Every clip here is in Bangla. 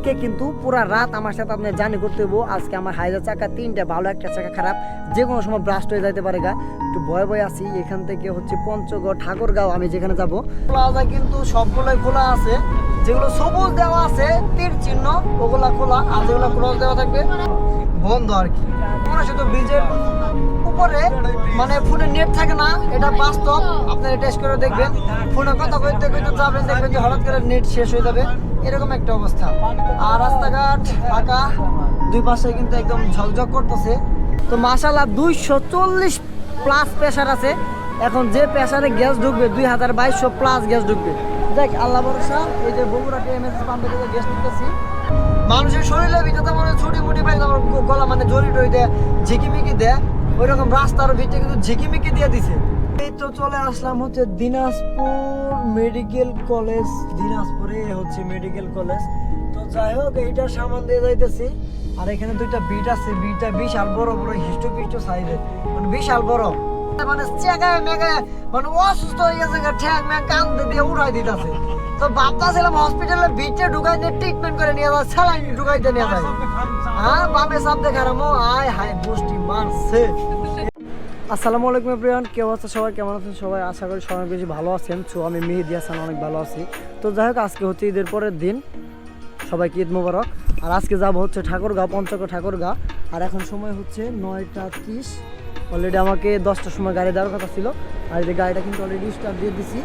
আজকে কিন্তু পুরা রাত আমার সাথে আপনার জার্নি করতে হব আজকে আমার হাইজার চাকা তিনটা, ভালো একটা চাকা, খারাপ। যে কোনো সময় ব্রাস্ট হয়ে যাইতে পারে গা। একটু ভয় ভয় আছি। এখান থেকে হচ্ছে পঞ্চগড়, ঠাকুরগাঁও আমি যেখানে যাব। প্লাজা কিন্তু সবগুলোই খোলা আছে। যেগুলো সবুজ দেওয়া আছে, তীর চিহ্ন, ওগুলা খোলা। আর যেগুলো ক্রস দেওয়া থাকবে, বন্ধ আর কি। তোমরা শুধু ব্রিজের উপরে মানে ফোনে নেট থাকে না, এটা বাস্তব। আপনারা টেস্ট করে দেখবেন। ফোনে কথা কইতে কইতে যাবেন, দেখবেন যে হঠাৎ করে নেট শেষ হয়ে যাবে। এরকম একটা অবস্থা। আর রাস্তাঘাট ফাঁকা, দুই পাশে কিন্তু একদম ঝকঝক করতেছে। তো মাসাল্লাহ দুইশো চল্লিশ প্লাস প্রেশার আছে। এখন যে প্রেশারে গ্যাস ঢুকবে, দুই হাজার বাইশশো প্লাস গ্যাস ঢুকবে। দেখ, আল্লাহ ভরসা, এই যে বগুড়া টিএমএস পাম্পে থেকে গ্যাস নিতেছি মানুষের শরীরে ভিতরে মনে ছুটি মুটি পাই গলা মানে জড়ি টড়ি দেয়, ঝিকিমিকি দেয়। ওই রকম রাস্তার ভিতরে কিন্তু ঝিকিমিকি দিয়ে দিছে। এই তো চলে আসলাম হচ্ছে দিনাজপুর মেডিকেল কলেজ। দিনাজপুরে হচ্ছে মেডিকেল কলেজ। তো যাই হোক, এইটার সামান দিয়ে যাইতেছি। আর এখানে দুইটা বিট আছে, বিটটা বিশাল বড় বড় হিস্টো পিস্টো সাইজের। মানে বিশাল বড়। মানে চেগায় মেগায় মানে অসুস্থ হয়ে গেছে ঠ্যাং ম্যাং কান দিয়ে উড়াই দিতেছে। তো বাপটা ছিলাম হসপিটালে বিটে ঢুকাই দিয়ে ট্রিটমেন্ট করে নিয়ে যায় স্যালাইন ঢুকাইতে নিয়ে যায় হ্যাঁ বামে সাপ দেখারামো আয় হায় গোষ্ঠী মারছে। আসসালামু আলাইকুম এভরিওয়ান কেউ আছে সবাই? কেমন আছেন সবাই? আশা করি সবাই বেশি ভালো আছেন। তো আমি মেহেদি হাসান, অনেক ভালো আছি। তো যাই হোক, আজকে হচ্ছে ঈদের পরের দিন। সবাইকে ঈদ মোবারক। আর আজকে যাব হচ্ছে ঠাকুরগাঁও পঞ্চক ঠাকুরগাঁও। আর এখন সময় হচ্ছে নয়টা ত্রিশ। অলরেডি আমাকে দশটার সময় গাড়ি দেওয়ার কথা ছিল। আর এই যে গাড়িটা কিন্তু অলরেডি স্টার্ট দিয়ে দিছি।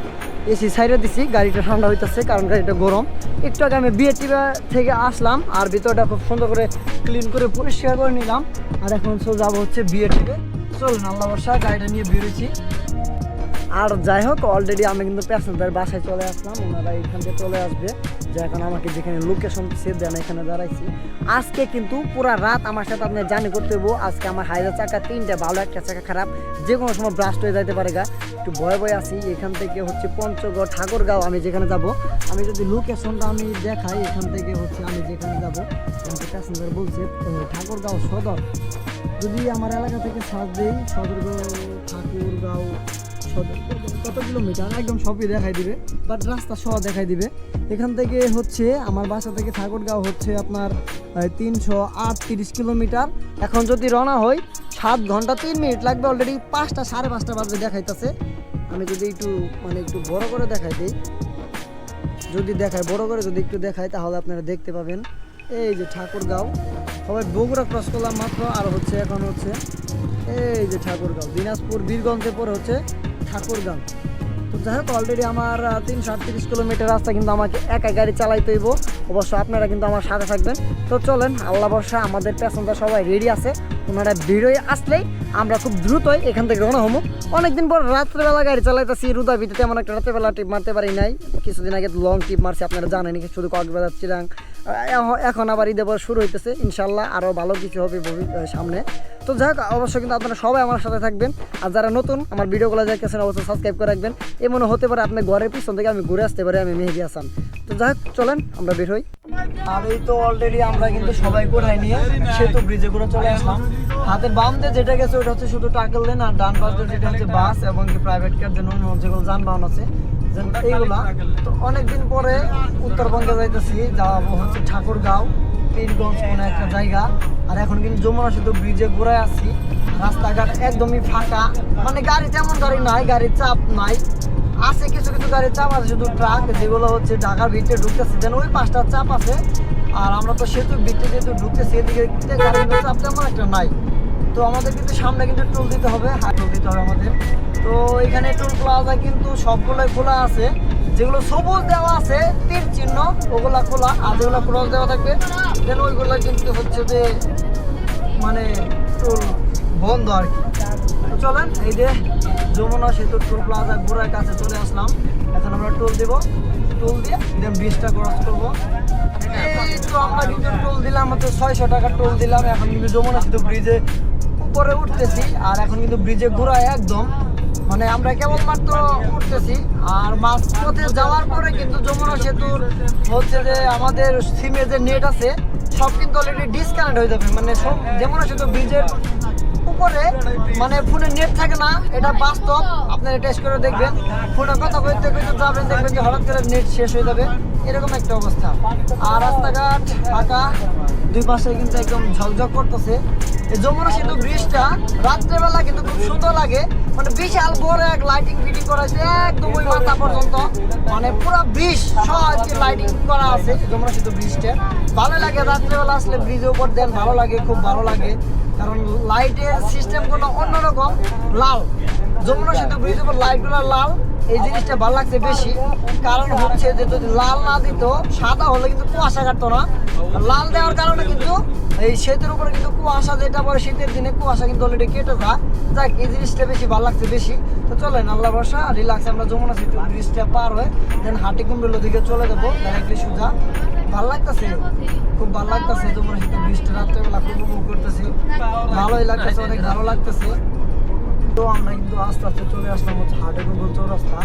এসি সাইডে দিছি, গাড়িটা ঠান্ডা হইতেছে, কারণ গাড়িটা গরম। একটু আগে আমি বিয়ে টিভা থেকে আসলাম, আর ভিতরটা খুব সুন্দর করে ক্লিন করে পরিষ্কার করে নিলাম। আর এখন সো যাব হচ্ছে বিয়ে টিভে চলুন আল্লাহ বর্ষা গাড়িটা নিয়ে বেরোছি আর যাই হোক অলরেডি আমি কিন্তু প্যাসেঞ্জার বাসায় চলে আসলাম, ওনারা এখান থেকে চলে আসবে। যে এখন আমাকে যেখানে লোকেশন সেভ দেন এখানে দাঁড়াইছি। আজকে কিন্তু পুরো রাত আমার সাথে আপনি জার্নি করতে হব আজকে আমার হাইজার চাকা, তিনটা ভালো, একটা চাকা খারাপ। যে কোনো সময় ব্রাস্ট হয়ে যাইতে পারে গা। একটু ভয় ভয় আসি এখান থেকে হচ্ছে পঞ্চগড়, ঠাকুরগাঁও আমি যেখানে যাব। আমি যদি লোকেশনটা আমি দেখাই, এখান থেকে হচ্ছে আমি যেখানে যাব, আমাকে প্যাসেঞ্জার বলছে ঠাকুরগাঁও সদর। যদি আমার এলাকা থেকে সাজ দিই সদরগাঁও ঠাকুরগাঁও কত কিলোমিটার? একদম সবই দেখাই দিবে বাট রাস্তা সহ দেখাই দিবে। এখান থেকে হচ্ছে আমার বাসা থেকে ঠাকুরগাঁও হচ্ছে আপনার তিনশো আটত্রিশ কিলোমিটার। এখন যদি রওনা হই, সাত ঘণ্টা তিন মিনিট লাগবে অলরেডি পাঁচটা সাড়ে পাঁচটা বাজে দেখাইতেছে। আমি যদি একটু মানে একটু বড় করে দেখাই দিই। যদি দেখায় বড় করে যদি একটু দেখায় তাহলে আপনারা দেখতে পাবেন। এই যে ঠাকুরগাঁও। সবাই বগুড়া ক্রস করলাম মাত্র, আর হচ্ছে এখন হচ্ছে, এই যে ঠাকুরগাঁও। দিনাজপুর বীরগঞ্জের পরে হচ্ছে ঠাকুরগাঁও। তো যাই হোক অলরেডি আমার তিনশো আটত্রিশ কিলোমিটার রাস্তা কিন্তু আমাকে একা গাড়ি চালাইতে হইব। অবশ্য আপনারা কিন্তু আমার সাথে থাকবেন। তো চলেন, আল্লাহ বর্ষা আমাদের প্যাসেঞ্জার সবাই রেডি আছে। ওনারা বেরোয় আসলেই আমরা খুব দ্রুতই এখান থেকে রওনা হব। অনেকদিন পর রাত্রেবেলা গাড়ি চালাইতেছি, রুদা ভিতরে তেমন একটা রাত্রেবেলা টিপ মারতে পারি নাই। কিছুদিন আগে লং টিপ মারছি, আপনারা জানেন শুধু কক্সবাজার, চিরাং। এখন আবার ঈদে পর শুরু হইতেছে। ইনশাল্লাহ আরও ভালো কিছু হবে সামনে। তো যাই হোক, অবশ্যই কিন্তু আপনারা সবাই আমার সাথে থাকবেন। আর যারা নতুন, আমার ভিডিওগুলো দেখতেছেন, অবশ্যই সাবস্ক্রাইব করে রাখবেন। এমনও হতে পারে আপনার ঘরের পিছন থেকে আমি ঘুরে আসতে পারি, আমি মেহেদি হাসান। তো যাই হোক, চলেন, আমরা বের হই। এই তো অলরেডি আমরা কিন্তু সবাই কোঠায় নিয়ে সেতু ব্রিজে করে চলে আসলাম। হাতের বাম দিয়ে যেটা গেছে, ওটা হচ্ছে শুধু টাকেল লেন আর ডান পাশ দিয়ে যেটা হচ্ছে বাস এবং প্রাইভেট কার যে যেগুলো যানবাহন আছে। এইগুলা। অনেকদিন পরে উত্তরবঙ্গে যাইতেছি যাব হচ্ছে ঠাকুরগাঁও, পীরগঞ্জ কোনো একটা জায়গা। আর এখন কিন্তু যমুনা সেতু ব্রিজে ঘুরে আসছি। রাস্তাঘাট একদমই ফাঁকা। মানে গাড়ি তেমন গাড়ি নাই, গাড়ির চাপ নাই। আছে কিছু কিছু গাড়ির চাপ, আছে শুধু ট্রাক, যেগুলো হচ্ছে ঢাকার ভিতরে ঢুকতেছে। যেন ওই পাঁচটা চাপ আছে। আর আমরা তো সেতু ভিতরে যেহেতু ঢুকতেছি, এদিকে গাড়ির চাপ তেমন একটা নাই। তো আমাদের কিন্তু সামনে কিন্তু টোল দিতে হবে হাই দিতে হবে আমাদের। তো এখানে টোল প্লাজা কিন্তু সবগুলোই খোলা আছে। যেগুলো সবুজ দেওয়া আছে, তীর চিহ্ন, ওগুলা খোলা। আর যেগুলো ক্রস দেওয়া থাকবে দেন ওইগুলো কিন্তু হচ্ছে যে মানে টোল বন্ধ আর কি। চলেন, এই যে যমুনা সেতু টোল প্লাজা ঘোরার কাছে চলে আসলাম। এখন আমরা টোল দিব। টোল দিয়ে দেন ব্রিজটা ক্রস করব। তো আমরা কিন্তু টোল দিলাম, হচ্ছে ছয়শো টাকা টোল দিলাম। এখন কিন্তু যমুনা সেতু ব্রিজে উপরে উঠতেছি, আর এখন কিন্তু ব্রিজে ঘোরায় একদম। মানে আমরা কেবলমাত্র উঠতেছি, আর মাছ পথে যাওয়ার পরে কিন্তু যমুনা সেতুর হচ্ছে যে আমাদের সিমে যে নেট আছে, সব কিন্তু অলরেডি ডিসকানেক্ট হয়ে যাবে। মানে সব যমুনা সেতু ব্রিজের করে মানে ফোনে নেট থাকে না, এটা বাস্তব, আপনারা টেস্ট করে দেখবেন। ফোনে কথা কইতে কইতে যাবেন দেখবেন যে হঠাৎ করে নেট শেষ হয়ে যাবে। এরকম একটা অবস্থা। আর রাস্তাঘাট ফাঁকা, দুই পাশে কিন্তু একদম ঝকঝক করতেছে। এই যমুনা সেতু ব্রিজটা রাত্রেবেলা কিন্তু খুব সুন্দর লাগে। মানে বিশাল বড় এক লাইটিং ফিটিং করা আছে একদম ওই মাথা পর্যন্ত। মানে পুরো ব্রিজ সব লাইটিং করা আছে যমুনা সেতু ব্রিজটা ভালো লাগে, রাত্রেবেলা আসলে ব্রিজের উপর দেন, ভালো লাগে, খুব ভালো লাগে। কারণ লাইটের সিস্টেমগুলো অন্যরকম লাল। যমুনা সেতু ব্রিজের উপর লাইটগুলো লাল। এই জিনিসটা ভালো লাগছে বেশি। কারণ হচ্ছে যে যদি লাল না দিত, সাদা হলে কিন্তু কুয়াশা কাটতো না। লাল দেওয়ার কারণে কিন্তু এই সেতুর উপরে কিন্তু কুয়াশা, যেটা পরে শীতের দিনে কুয়াশা কিন্তু অলরেডি কেটে যায়। যাক, এই জিনিসটা বেশি ভালো লাগছে বেশি। তো চলেন, আল্লাহ বর্ষা রিল্যাক্স আমরা যমুনা সেতু ব্রিজটা পার হয়ে দেন হাটি কুমড়োর দিকে চলে যাব ডাইরেক্টলি সোজা। ভালো লাগতেছে? খুব ভালো লাগতেছে যমুনা সেতু ব্রিজটা। রাত্রেবেলা খুব উপভোগ করতেছি। ভালোই লাগতেছে, অনেক ভালো লাগতেছে। তো আমরা কিন্তু আস্তে আস্তে চলে আসলাম হচ্ছে হাটে গুগল চৌরাস্তা।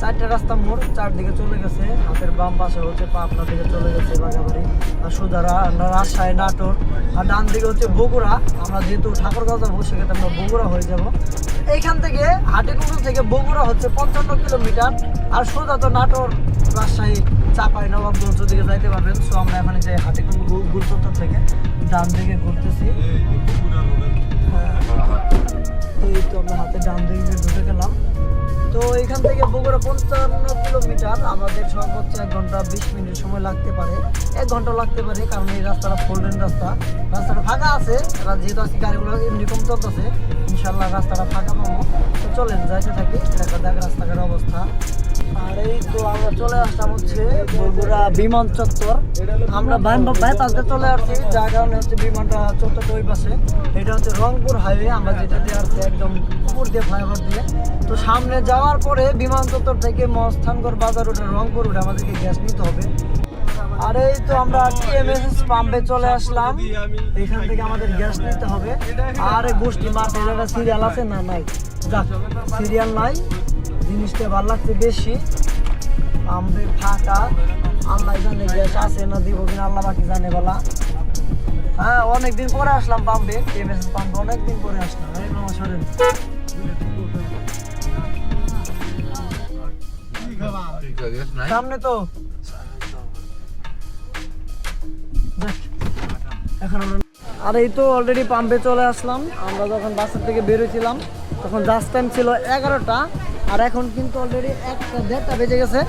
চারটে রাস্তা মোড়, চারদিকে চলে গেছে। হাতের বাম পাশে হচ্ছে পাবনা দিকে চলে গেছে বাগাবাড়ি আর সুদারা রাজশাহী, নাটোর আর ডান দিকে হচ্ছে বগুড়া। আমরা যেহেতু ঠাকুরগাঁও যাব সেক্ষেত্রে আমরা বগুড়া হয়ে যাব। এইখান থেকে হাটেকুকুল থেকে বগুড়া হচ্ছে পঞ্চান্ন কিলোমিটার আর সোজা তো নাটোর, রাজশাহী, চাপাই, নবাবগঞ্জ দিকে যাইতে পারবেন। সো আমরা এখানে যে হাটেকুকুল গুলচত্বর থেকে ডান দিকে ঘুরতেছি। হ্যাঁ। এই তো আমরা হাতে ডান দিকে ঢুকে গেলাম। তো এখান থেকে বগুড়া পঞ্চান্ন কিলোমিটার, আমাদের সর্বোচ্চ এক ঘণ্টা বিশ মিনিট সময় লাগতে পারে। এক ঘণ্টা লাগতে পারে, কারণ এই রাস্তাটা ফোল্ডেন রাস্তা। রাস্তাটা ফাঁকা আছে যেহেতু আজকে গাড়িগুলো এমনি কম চলতেছে ইনশাল্লাহ রাস্তাটা ফাঁকা পাবো। তো চলেন, যাইতে থাকি, দেখা দেখ রাস্তাঘাটের অবস্থা। আর এই তো আমরা চলে আসলাম হচ্ছে বগুড়া বিমান চত্বর। আমরা বাইপাসে চলে আসছি, যার কারণে হচ্ছে বিমানটা চত্বরটা ওই পাশে। এটা হচ্ছে রংপুর হাইওয়ে আমরা যেটা দিয়ে আসছি একদম উপর দিয়ে ফ্লাইওভার দিয়ে। তো সামনে যাওয়ার পরে বিমান চত্বর থেকে মস্তানগড় বাজার উঠে রংপুর উঠে আমাদেরকে গ্যাস নিতে হবে। আর এই তো আমরা টিএমএস পাম্পে চলে আসলাম। এখান থেকে আমাদের গ্যাস নিতে হবে। আর গোষ্ঠী একটা সিরিয়াল আছে না নাই? সিরিয়াল নাই। জিনিসটা ভালো লাগছে বেশি। পাম্পে ফাঁকা। আল্লাহ জানে গ্যাস আছে না দিব কিনা, আল্লাহ বাকি জানে বলা। হ্যাঁ অনেকদিন পরে আসলাম পাম্পে। টিএমএস পাম্পে অনেকদিন পরে আসলাম। এই মামা সামনে তো। আর এই তো অলরেডি পাম্পে চলে আসলাম। আমরা যখন বাসার থেকে বেরোছিলাম তখন জাস্ট টাইম ছিল এগারোটা। আর এখন কিন্তু অলরেডি একটা দেড়টা বেজে গেছে।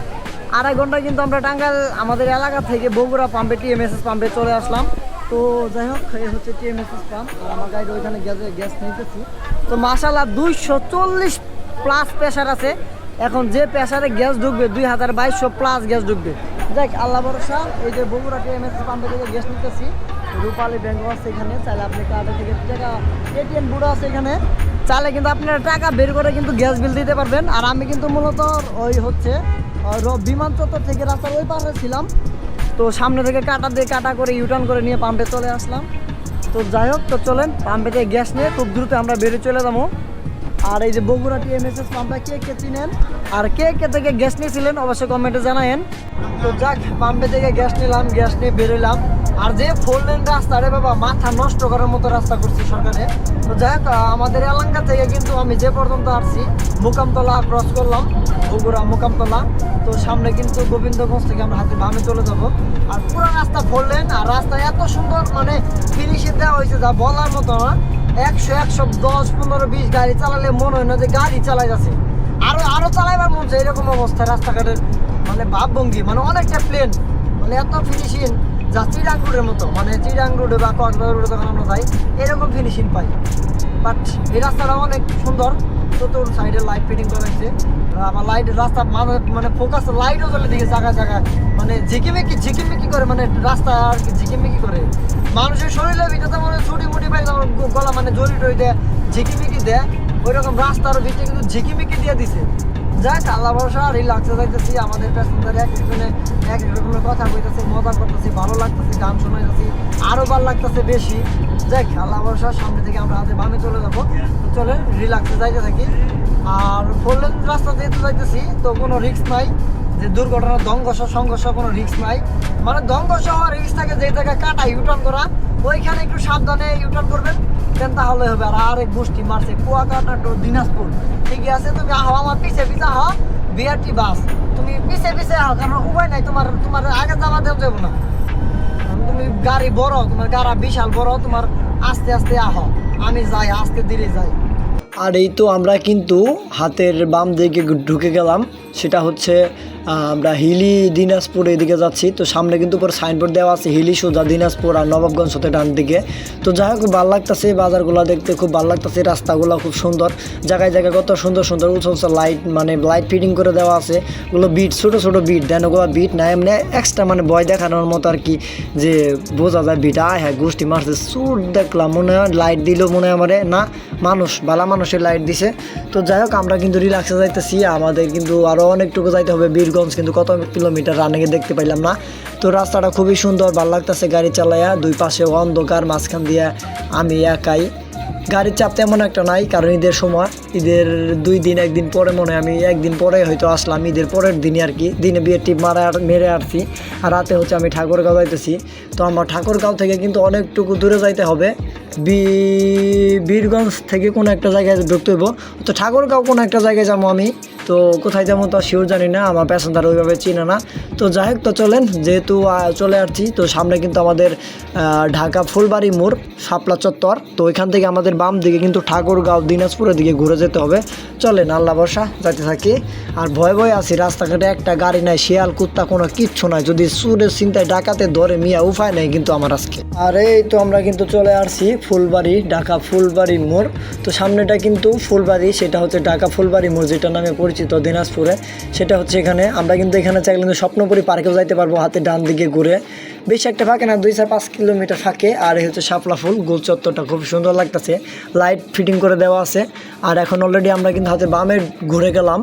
আড়াই ঘণ্টা কিন্তু আমরা টাঙ্গাইল আমাদের এলাকা থেকে বগুড়া পাম্পে, টিএমএসএস পাম্পে চলে আসলাম। তো যাই হোক, এই হচ্ছে টিএমএসএস পাম্প। আর আমার গাড়ি ওইখানে গ্যাস গ্যাস নিতেছি। তো মাসাল্লাহ দুইশো চল্লিশ প্লাস প্রেশার আছে। এখন যে প্রেশারে গ্যাস ঢুকবে, দুই হাজার বাইশশো প্লাস গ্যাস ঢুকবে। দেখ আল্লাহ ভরসা, এই যে বগুড়া টিএমএস পাম্পে থেকে গ্যাস নিতেছি। রূপালী ব্যাংক আছে এখানে, চাইলে আপনি কার্ডে থেকে টাকা এটিএম বুড়ো আছে এখানে। চাইলে কিন্তু আপনারা টাকা বের করে কিন্তু গ্যাস বিল দিতে পারবেন। আর আমি কিন্তু মূলত ওই হচ্ছে বিমান চত্বর থেকে রাস্তার ওই পাশে ছিলাম। তো সামনে থেকে কাটা দিয়ে কাটা করে ইউটার্ন করে নিয়ে পাম্পে চলে আসলাম। তো যাই হোক, তো চলেন পাম্পে থেকে গ্যাস নিয়ে খুব দ্রুত আমরা বেরিয়ে চলে যাব। আর এই যে বগুড়া টিএমএসএস পাম্পটা কে কে চিনেন? আর কে কে থেকে গ্যাস নিয়েছিলেন অবশ্যই কমেন্টে জানায়েন। তো যাক, পাম্পে থেকে গ্যাস নিলাম গ্যাস নিয়ে বেরোলাম আর যে ফোর লেন রাস্তা রে বাবা, মাথা নষ্ট করার মতো রাস্তা করছে সরকারে। তো যাই হোক, আমাদের এলাকা থেকে কিন্তু আমি যে পর্যন্ত আসছি, মুকামতলা ক্রস করলাম, বগুড়া মুকামতলা। তো সামনে কিন্তু গোবিন্দগঞ্জ থেকে আমরা হাতে বামে চলে যাব। আর পুরো রাস্তা ফোর লেন আর রাস্তা এত সুন্দর মানে ফিনিশিং দেওয়া হয়েছে যা বলার মতো না। একশো একশো দশ পনেরো বিশ গাড়ি চালালে মনে হয় না যে গাড়ি চালাই যাচ্ছে। আরও আরও চালাইবার মন চাই এরকম অবস্থা রাস্তাঘাটের। মানে ভাবভঙ্গি মানে অনেকটা প্লেন মানে এত ফিনিশিং যা চিরাং রোডের মতো। মানে চিরাং রোডে বা কক্সবাজার রোডে যখন আমরা যাই, এরকম ফিনিশিং পাই। বাট এই রাস্তাটা অনেক সুন্দর। চতুর সাইডে লাইট ফিটিং করা হয়েছে। আমার লাইট রাস্তা মানে মানে ফোকাস লাইটও চলে দিকে জায়গায় জায়গায়। মানে ঝিকিমিকি ঝিকিমিকি করে মানে রাস্তা আর কি ঝিকিমিকি করে। মানুষের শরীরে ভিতরে মানে ছুটি মুটি পাই গলা মানে জড়ি টড়ি দেয় ঝিকিমিকি দেয় ওই রকম রাস্তার ভিতরে কিন্তু ঝিকিমিকি দিয়ে দিছে। যাক আল্লাহ ভরসা, আর রিল্যাক্সে যাইতেছি, আমাদের প্যাসেঞ্জার এক একজনে এক এক রকমের কথা কইতেছে, মজা করতেছি, ভালো লাগতেছে, গান শোনাইতেছি, আরও ভালো লাগতেছে বেশি। যাক আল্লাহ ভরসা, সামনে থেকে আমরা হাতে বামে চলে যাব। চলে রিল্যাক্সে যাইতে থাকি। আর ফোরলেন রাস্তা যেহেতু যাইতেছি, তো কোনো রিস্ক নাই। যে দুর্ঘটনা দঙ্গস সংঘর্ষ কোনো রিস্ক নাই। মানে দঙ্গস হওয়ার রিস্ক থাকে যে জায়গায় কাটা ইউটার্ন করা। ওইখানে একটু সাবধানে ইউটার্ন করবেন দেন তাহলে হবে। আর আরেক গোষ্ঠী মারছে, কুয়াকাটা টু দিনাজপুর। ঠিকই আছে, তুমি আহো, আমার পিছে পিছে আহো বিআরটি বাস। তুমি পিছে পিছে আহো, কারণ উপায় নাই, তোমার তোমার আগে যাওয়া দেওয়া যাব না। তুমি গাড়ি বড়, তোমার গাড়া বিশাল বড়, তোমার আস্তে আস্তে আহো, আমি যাই, আস্তে ধীরে যাই। আর এই তো আমরা কিন্তু হাতের বাম দিকে ঢুকে গেলাম। সেটা হচ্ছে আমরা হিলি দিনাজপুর এদিকে যাচ্ছি। তো সামনে কিন্তু পুরো সাইনবোর্ড দেওয়া আছে, হিলি সোজা দিনাজপুর আর নবাবগঞ্জ হতে ডান দিকে। তো যাই হোক, ভালো লাগতেছে, বাজারগুলো দেখতে খুব ভালো লাগতেছে, রাস্তাগুলো খুব সুন্দর। জায়গায় জায়গায় কত সুন্দর সুন্দর উঁচু উঁচু লাইট মানে লাইট ফিটিং করে দেওয়া আছে। ওগুলো বিট ছোটো ছোটো বিট দেন ওগুলো বিট না, এমনি এক্সট্রা মানে ভয় দেখানোর মতো আর কি, যে বোঝা যায় বিট আয় হ্যাঁ গোষ্ঠী মারছে, সুর দেখলাম, মনে হয় লাইট দিল মনে হয় আমারে। না, মানুষ, বালা মানুষের লাইট দিছে। তো যাই হোক, আমরা কিন্তু রিল্যাক্সে যাইতেছি, আমাদের কিন্তু আরও অনেকটুকু যাইতে হবে বীরগঞ্জ, কিন্তু কত কিলোমিটার রানিংয়ে দেখতে পাইলাম না। তো রাস্তাটা খুবই সুন্দর, ভালো লাগতেছে গাড়ি চালাইয়া। দুই পাশে অন্ধকার, মাঝখান দিয়ে আমি একাই। গাড়ির চাপ তেমন একটা নাই, কারণ ঈদের সময়, ঈদের দুই দিন, একদিন পরে মনে হয় আমি একদিন পরে হয়তো আসলাম, ঈদের পরের দিনই আর কি। দিনে বিয়ের টিপ মারা মেরে আসছি আর রাতে হচ্ছে আমি ঠাকুরগাঁও যাইতেছি। তো আমার ঠাকুরগাঁও থেকে কিন্তু অনেকটুকু দূরে যাইতে হবে। বীরগঞ্জ থেকে কোনো একটা জায়গায় ঢুকতে হইব। তো ঠাকুরগাঁও কোনো একটা জায়গায় যাব আমি। তো কোথায় যাব তো শিওর জানি না, আমার প্যাসেঞ্জার ওইভাবে চিনে না। তো যাই হোক তো চলেন, যেহেতু চলে আসছি, তো সামনে কিন্তু আমাদের ঢাকা ফুলবাড়ি মোড়, শাপলা চত্বর। তো ওইখান থেকে আমাদের বাম দিকে কিন্তু ঠাকুরগাঁও, দিনাজপুরের দিকে ঘুরে যেতে হবে। চলেন, আল্লাহ বর্ষা যাইতে থাকি। আর ভয় ভয় আছি, রাস্তাঘাটে একটা গাড়ি নাই, শিয়াল, কুত্তা কোনো কিচ্ছু নাই। যদি সুরের চিন্তায় ডাকাতে ধরে, মিয়া উপায় নেই কিন্তু আমার আজকে। আর এই তো আমরা কিন্তু চলে আসছি ফুলবাড়ি, ঢাকা ফুলবাড়ি মোড়। তো সামনেটা কিন্তু ফুলবাড়ি, সেটা হচ্ছে ঢাকা ফুলবাড়ি মোড় যেটা নামে পরিচিত দিনাজপুরে। সেটা হচ্ছে এখানে। আমরা কিন্তু এখানে চাইলে কিন্তু স্বপ্নপুরি পার্কেও যাইতে পারব হাতে ডান দিকে ঘুরে। বেশি একটা ফাঁকে না, দুই চার পাঁচ কিলোমিটার ফাঁকে। আর হচ্ছে শাপলা ফুল, গোল চত্বরটা খুব সুন্দর লাগতেছে। লাইট ফিটিং করে দেওয়া আছে। আর এখন অলরেডি আমরা কিন্তু হাতে বামে ঘুরে গেলাম।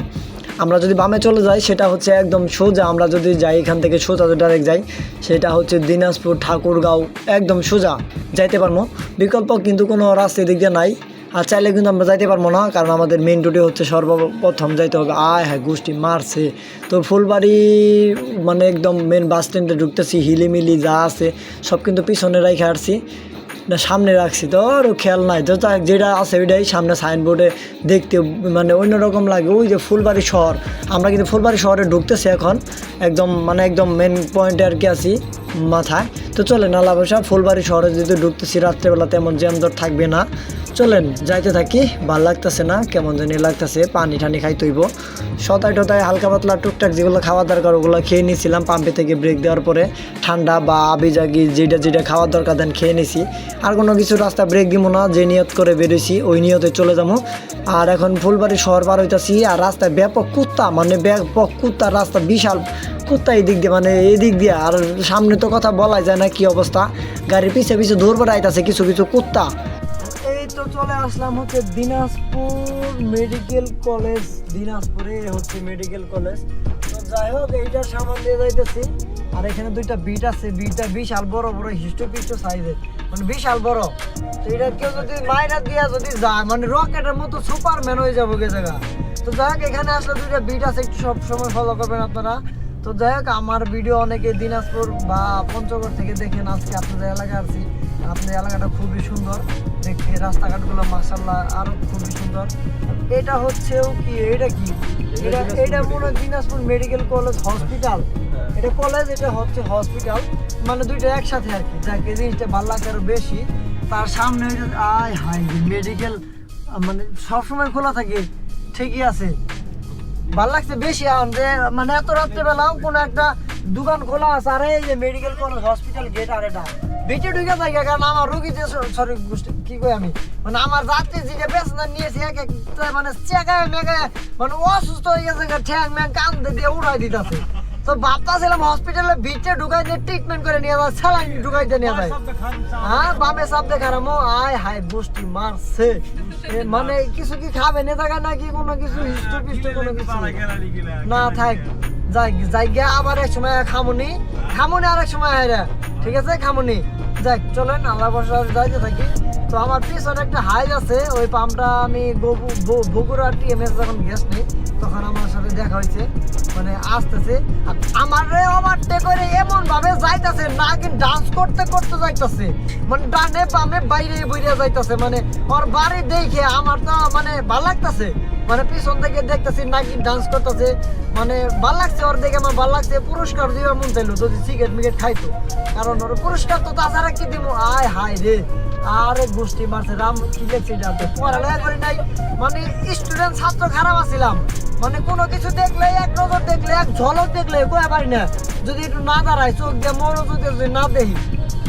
আমরা যদি বামে চলে যাই, সেটা হচ্ছে একদম সোজা। আমরা যদি যাই এখান থেকে সোজা ডাইরেক্ট যাই, সেটা হচ্ছে দিনাজপুর, ঠাকুরগাঁও, একদম সোজা যাইতে পারব। বিকল্প কিন্তু কোনো রাস্তা এদিক দিয়ে নাই। আর চাইলে কিন্তু আমরা যাইতে পারব না, কারণ আমাদের মেন রুটে হচ্ছে সর্বপ্রথম যাইতে হবে। আয় হ্যাঁ গোষ্ঠী মারছে। তো ফুলবাড়ি মানে একদম মেন বাস স্ট্যান্ডে ঢুকতেছি, হিলিমিলি যা আছে, সব কিন্তু পিছনে রেখে আসছি। না, সামনে রাখছি তো, আর খেয়াল নাই তো। যেটা আছে ওইটাই সামনে সাইনবোর্ডে দেখতে মানে অন্যরকম লাগে। ওই যে ফুলবাড়ি শহর, আমরা কিন্তু ফুলবাড়ি শহরে ঢুকতেছি এখন। একদম মানে একদম মেন পয়েন্টে আর কি আছি। মাথায়। তো চলেন, আল্লাহ বসা ফুলবাড়ি শহরে যদি ঢুকতেছি, রাত্রেবেলা তেমন জ্যামদর থাকবে না। চলেন, যাইতে থাকি, ভালো লাগতেছে না, কেমন জানি লাগতেছে, পানি টানি খাই তৈব সতায় টতায় হালকা পাতলা টুকটাক যেগুলো খাওয়া দরকার, ওগুলো খেয়ে নিয়েছিলাম পাম্পে থেকে ব্রেক দেওয়ার পরে। ঠান্ডা বা আবি জাগি যেটা যেটা খাওয়ার দরকার দেন খেয়ে নিছি। আর কোনো কিছু রাস্তা ব্রেক দিব না, যে নিয়ত করে বেরোইছি, ওই নিয়তে চলে যাব আর এখন ফুলবাড়ি শহর পার হইতাছি, আর রাস্তায় ব্যাপক কুত্তা মানে ব্যাপক কুত্তা রাস্তা, বিশাল কুত্তা এই দিক দিয়ে মানে এই দিক দিয়ে, আর সামনে তো কথা বলাই যায় না কি অবস্থা? গাড়ির পিছে পিছে দৌড় আইতাছে কিছু কিছু কুত্তা। এই তো চলে আসলাম হচ্ছে দিনাজপুর মেডিকেল কলেজ। দিনাজপুরে হচ্ছে মেডিকেল কলেজ। তো যাই হোক এইটার সামান দিয়ে যাইতেছি। আর এখানে দুইটা বিট আছে। বিটটা বিশাল বড় বড় হিস্টোপিস্টো সাইজের। মানে বিশাল বড়। তো এটা কেউ যদি মাইরা দিয়া যদি যায় মানে রকেটের মতো সুপারম্যান হয়ে যাব গে জায়গা। তো যাই হোক, এখানে আসলে দুইটা বিট আছে। একটু সবসময় ফলো করবেন আপনারা। তো যাই হোক আমার ভিডিও অনেকে দিনাজপুর বা পঞ্চগড় থেকে দেখেন আজকে আপনাদের এলাকায় আছি। আপনাদের এলাকাটা খুবই সুন্দর। দেখতে রাস্তাঘাটগুলো মাসাল্লাহ আরও খুবই সুন্দর। এটা হচ্ছেও কি এটা কি? এটা এটা মনে হয় দিনাজপুর মেডিকেল কলেজ হসপিটাল এটা কলেজ এটা হচ্ছে হসপিটাল মানে দুইটা একসাথে আর কি। যাকে জিনিসটা ভালো লাগে আরও বেশি। তার সামনে আয় হাই মেডিকেল মানে সবসময় খোলা থাকে। ঠিকই আছে। ভালো লাগছে বেশি এখন যে মানে এত রাত্রে বেলাও কোনো একটা দোকান খোলা আছে, আর এই যে মেডিকেল কলেজ হসপিটাল গেট আর এটা। বেঁচে ঢুকে যায় কারণ আমার রুগী যে সরি কি কই আমি? মানে আমার যাত্রী যে পেছনে নিয়েছি, এক একটা মানে চেকায় মেকায় মানে অসুস্থ হয়ে গেছে ঠ্যাং, ম্যাং কান দিয়ে উড়াই দিতেছে। তো ভাবতাছিলাম হসপিটালে বিচে ঢুকাই দিয়ে ট্রিটমেন্ট করে নিয়ে যায় স্যালাইন ঢুকাইতে নিয়ে যায় হ্যাঁ বামে সাপ দেখারাম আয় হাই বস্তি মারছে। মানে কিছু কি খাবে, নেতা নাকি কোনো কিছু হিস্ট পিষ্ট কোনো কিছু? না, থাক, যাই যাই গিয়া আবার এক সময় খামুনি। খামুনি আর এক সময় হাইরা ঠিক আছে, খামুনি। যাই, চলেন আল্লাহ বর্ষা যাইতে থাকি। তো আমার পিছনে একটা হাইজ আছে, ওই পাম্পটা আমি বগুড়া টিএমএস যখন গেছি, তখন আমার সাথে দেখা হয়েছে মানে আসতেছে। আমারে ওভারটেক করে এমন ভাবে যাইতাছে, না কিন্তু ডান্স করতে করতে যাইতাছে। মানে ডানে বামে বাইরে বইরে যাইতাছে মানে ওর বাড়ি দেখে আমার তো মানে ভালো লাগতাছে। মানে পিছন থেকে দেখতেছি নাকি ডান্স করতেছে। মানে ভালো লাগছে ওর দেখে, আমার ভালো লাগছে, পুরস্কার দিবে মন চাইলো, যদি সিগারেট মিগেট খাইতো। কারণ ওর পুরস্কার তো তাছাড়া কি দিব আয় হায় রে। গোষ্ঠী মারছে রাম কি যাতে পড়ালেখা করি নাই। মানে স্টুডেন্ট ছাত্র খারাপ আছিলাম। মানে কোনো কিছু দেখলে, এক নজর দেখলে, এক ঝলক দেখলে, কয়ে পারি না। যদি একটু না চোখ দিয়ে মনোযোগ যদি না দেখি।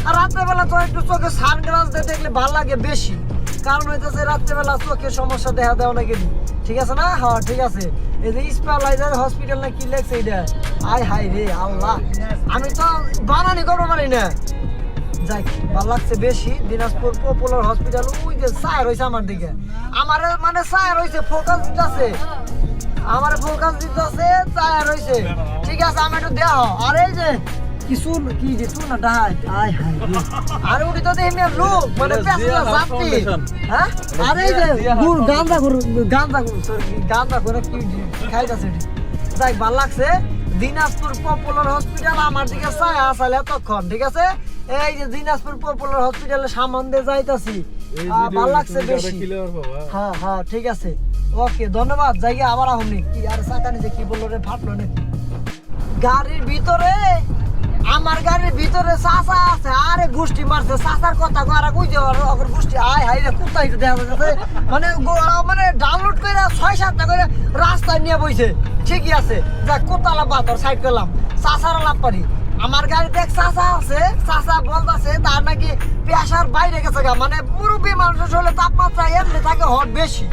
আর রাত্রেবেলা তো একটু চোখে সানগ্লাস দিয়ে দেখলে ভালো লাগে বেশি। কারণ হইতেছে রাত্রেবেলা চোখে সমস্যা দেখা দেওয়া নাকি ঠিক আছে না? হ্যাঁ ঠিক আছে। এই যে স্পালাইজার হসপিটাল না কি লেগছে এটা? আয় হাই রে আল্লাহ। আমি তো বানানি করব পারি না। যাই। ভালো লাগছে বেশি। দিনাজপুর পপুলার হসপিটাল ওই যে চায় রয়েছে আমার দিকে। আমার মানে চায় রয়েছে ফোকাস দিতেছে। আমার ফোকাস দিতেছে চায় রয়েছে ঠিক আছে আমি একটু দেহ আর এই যে কি কি যে না ডাহাই। আয় হাই আর উঠি তো দেখি লোক মানে হাত যাত্রী হ্যাঁ? আরে যে গান্দা গান্দা গুড় সরি গান্দা কি খাইতাছে যাই ভালো লাগছে। দিনাজপুর পপুলার হসপিটাল আমার দিকে ছায়া আসালে এতক্ষণ ঠিক আছে? এই যে দিনাজপুর পপুলার হসপিটালের সম্বন্ধে যাইতাছি। ভালো লাগছে বেশি। হ্যাঁ হ্যাঁ ঠিক আছে। ওকে ধন্যবাদ যাই আবার আহমনি। কি আর চাকা যে কি বলল রে ফাটলো নাকি? গাড়ির ভিতরে আমার গাড়ির ভিতরে চাষা আছে, আরে গোষ্ঠী মারছে। চাষার কথা আর কই পারো অগর গোষ্ঠী আয় হাই রে এটা দেখা যাচ্ছে মানে মানে ডাউনলোড করে ছয় সাতটা করে রাস্তায় নিয়ে বইছে। ঠিকই আছে। যা কোতালা বাতর সাইড করলাম। চাষার লাভ পারি আমার গাড়ি দেখ, চাচা আছে, চাচা বলতাছে, তার নাকি পেশার বাইরে গেছে গা। মানে মুরব্বী মানুষের শরীরে তাপমাত্রা এমনি থাকে, হট বেশি।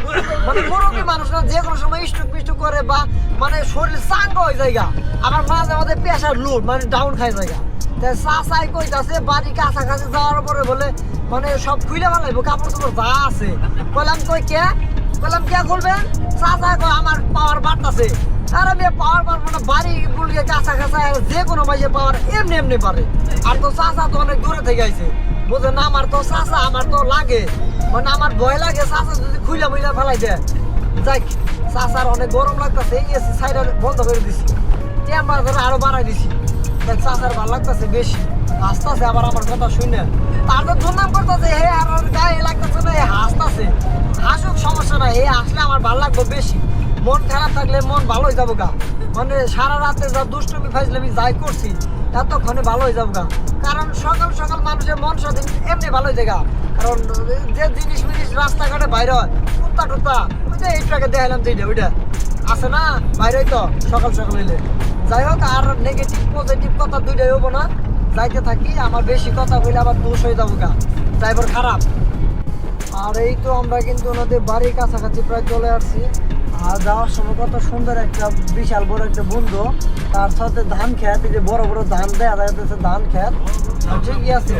মানে মুরব্বী মানুষরা যে কোনো সময় স্টুক পিস্টুক করে বা মানে শরীর চাঙ্গ হয়ে যায় গা। আবার মাঝে মাঝে পেশার লুট মানে ডাউন খাই যায় গা। তা চাচাই কইতাছে, বাড়ি কাছাকাছি যাওয়ার পরে বলে মানে সব খুলে ভালাইবো কাপড় চোপড় যা আছে। বললাম কই কে? বললাম কে খুলবেন চাচা কয়, আমার পাওয়ার বাড়তাছে। আর আমি পাওয়ার পারব না বাড়ি গুলিয়ে কাছা কাছা যে কোনো মাঝে পাওয়ার এমনি এমনি পারে। আর তো চাচা তো অনেক দূরে থেকে আইছে। বুঝে না, আমার তো চাচা, আমার তো লাগে। মানে আমার ভয় লাগে চাচা যদি খুইলা মুইলা ফেলাই দেয়। যাই চাচার অনেক গরম লাগতেছে এসি সাইড বন্ধ করে দিছি। টেম্পারেচার আরও বাড়াই দিছি। দেখ, চাচার ভালো লাগতেছে বেশি। হাসতাছে আবার আমার কথা শুনে। তার তো দুর্নাম করতেছে, হে, আর গায়ে লাগতেছে না হে হাসতাছে। হাসুক, সমস্যা নাই হে আসলে আমার ভালো লাগবে বেশি। মন খারাপ থাকলে মন ভালোই যাব গা। মানে সারা রাতে যা দুষ্টমি ফাইজলামি যাই করছি, এতক্ষণে ভালো হয়ে যাব গা। কারণ সকাল সকাল মানুষের মন স্বাধীন, এমনি ভালো হয়ে গা। কারণ যে জিনিস মিনিস রাস্তাঘাটে বাইরে হয়, কুত্তা টুত্তা, ওই যে এইটাকে দেখালাম যেটা ওইটা। আছে না? বাইরে তো, সকাল সকাল হইলে। যাই হোক, আর নেগেটিভ পজিটিভ কথা দুইটাই হব না। যাইতে থাকি, আমার বেশি কথা বলে আবার দোষ হয়ে যাব গা। ড্রাইভার খারাপ। আর এই তো আমরা কিন্তু ওনাদের বাড়ির কাছাকাছি প্রায় চলে আসছি। আর যাওয়ার সময় কত সুন্দর একটা, বিশাল বড় একটা বন্ধু। তার সাথে ধান খেত যে বড় বড় ধান দেয়া যাইতেছে ধান খেত। ঠিকই আছে।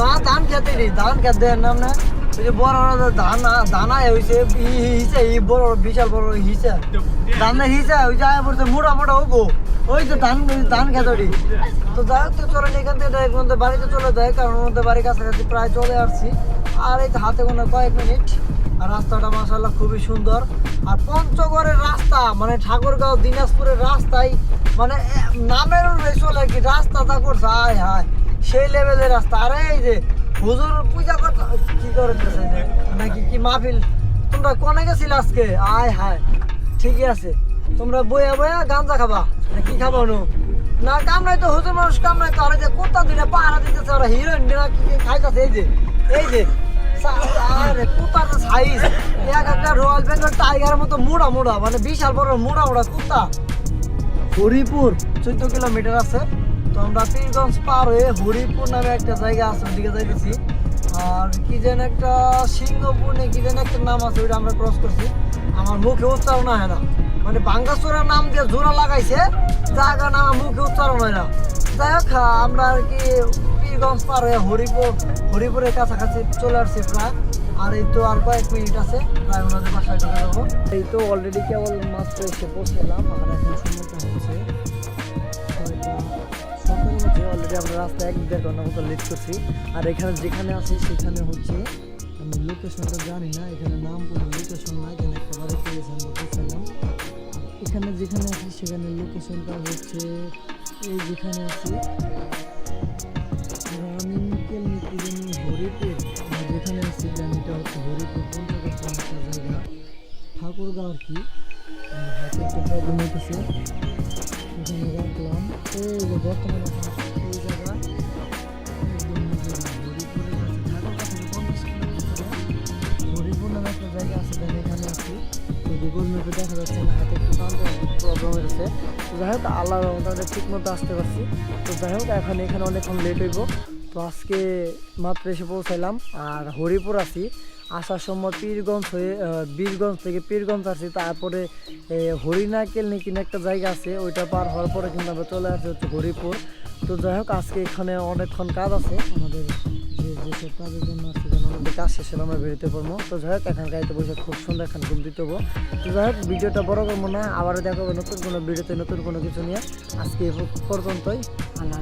না, ধান খেতে নেই ধান খেত দেয় নাম না। ওই যে বড় বড় দানা দানা হয়েছে হিসে বড় বড়, বিশাল বড় হিসে ধানের হিসে ওই যায় পড়ছে, মোটা মোটা হব ওই তো ধান ধান খেতড়ি তো যাই হোক, তো চলেন এখান থেকে direct বাড়িতে চলে যায় কারণ আমাদের বাড়ির কাছাকাছি প্রায় চলে আসছি। আর এই হাতে কোনো কয়েক মিনিট। রাস্তাটা মাসাল্লাহ খুবই সুন্দর। আর পঞ্চগড়ের রাস্তা মানে ঠাকুরগাঁও, দিনাজপুরের রাস্তায় মানে নামের চলে আর কি, রাস্তাটা করছে, আয় হায়, সেই লেভেলের রাস্তা। আরে এই যে হুজুর পূজা করতে, কি করতেছে? নাকি কি মাহফিল? তোমরা কনে গেছিলে আজকে? আয় হায়, ঠিকই আছে। তোমরা বইয়া বইয়া গাঞ্জা খাবা কি খাবা নু না কামড়াই তো হুজুর মানুষ কামড়াই তো, আর যে কুত্তা দুইটা পাহারা দিতেছে, ওরা হিরোইন না কি খাইতেছে? এই যে এই যে এক মতো মুড়া মুড়া মানে বিশাল মুড়া কুত্তা হরিপুর, চোদ্দ কিলোমিটার আছে। তো আমরা পার হয়ে হরিপুর নামে একটা জায়গা আছে আর কি যেন একটা সিংহপুর কি যেন একটা নাম আছে, ওইটা আমরা ক্রস করছি। আমার মুখে উচ্চারণ হয় না। মানে বাঙ্গাসুরের নাম দিয়ে জোড়া লাগাইছে জায়গা নাম মুখে উচ্চারণ হয় না। যাই হোক আমরা আর কি পীরগঞ্জ পার হয়ে হরিপুর, হরিপুরের কাছাকাছি চলে আসছি প্রায়। আর এই তো আর কয়েক মিনিট আছে, প্রায় ওনাদের বাসায় চলে যাব। এই তো অলরেডি কেবল মাত্র এসে পৌঁছলাম, আর এখন সময়টা হচ্ছে হচ্ছে অলরেডি আমরা রাস্তায় এক দেড় ঘণ্টা মতো লেট করছি। আর এখানে যেখানে আছি সেখানে হচ্ছে, আমি লোকেশনটা জানি না, এখানে নাম কোনো লোকেশন না এখানে একটা আমরা পৌঁছালাম। এখানে যেখানে আছি সেখানে লোকেশনটা হচ্ছে, এই যেখানে আছি হরিপুর যেখানে আছি জানিটা হচ্ছে হরিপুর জায়গা ঠাকুরগাঁও আর কি একটু প্রবলেম এখানে রাখলাম এই যে বর্তমানে এই জায়গা হরিপুর একটা জায়গা এখানে গুগল ম্যাপে দেখা যাচ্ছে না হাতে একটু প্রবলেম হয়েছে তো যাই হোক আল্লাহ ঠিক মতো আসতে পারছি। তো যাই হোক, এখন এখানে অনেকক্ষণ লেট হইব। তো আজকে মাত্র এসে পৌঁছাইলাম। আর হরিপুর আছি। আসার সময় পীরগঞ্জ হয়ে বীরগঞ্জ থেকে পীরগঞ্জ আসছি তারপরে এ, হরিণাকেল নাকি না একটা জায়গা আছে ওইটা পার হওয়ার পরে কিন্তু আমরা চলে আসি হচ্ছে হরিপুর। তো যাই হোক আজকে এখানে অনেকক্ষণ কাজ আছে। আমাদের যে কাজের জন্য আসছে যেন আমাদের কাজ শেষ আমরা বেরোতে পারব। তো যাই হোক এখন গাড়িতে বসে খুব সুন্দর এখন ঘুম দিতে হব। তো যাই হোক ভিডিওটা বড় করব না আবারও দেখাবো নতুন কোনো ভিডিওতে নতুন কোনো কিছু নিয়ে। আজকে পর্যন্তই আল্লাহ